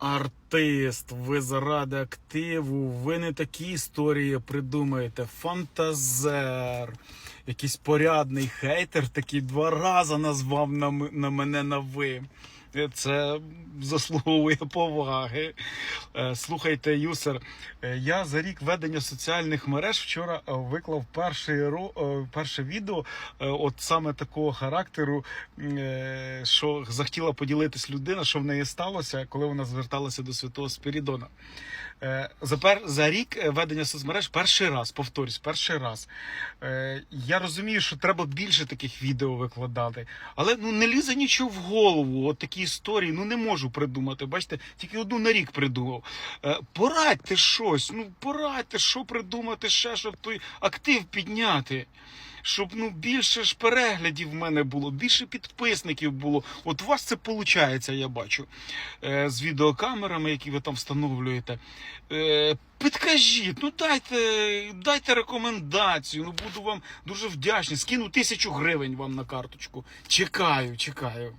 артист, ви заради активу, ви не такі історії придумаєте. Фантазер, якийсь порядний хейтер, такий два рази назвав на, на мене на ви. Е, Це заслуговує поваги. Е, Слухайте, Юсер, е, я за рік ведення соціальних мереж вчора виклав перший перше відео, от саме такого характеру, що захотіла поділитись людина, що в неї сталося, коли вона зверталася до святого Спірідона. Е, За, пер, за рік е, ведення соцмереж перший раз, повторюсь, перший раз. Е, Я розумію, що треба більше таких відео викладати, але ну не лізе нічого в голову. От такі історії, ну не можу придумати. Бачите, тільки одну на рік придумав. Е, Порадьте щось, ну порадьте, що придумати ще, щоб той актив підняти. Щоб ну більше ж переглядів в мене було, більше підписників було. От у вас це виходить, я бачу. Е, з відеокамерами, які ви там встановлюєте. Е, підкажіть, ну дайте, дайте рекомендацію. Ну буду вам дуже вдячний. Скину тисячу гривень вам на карточку. Чекаю, чекаю.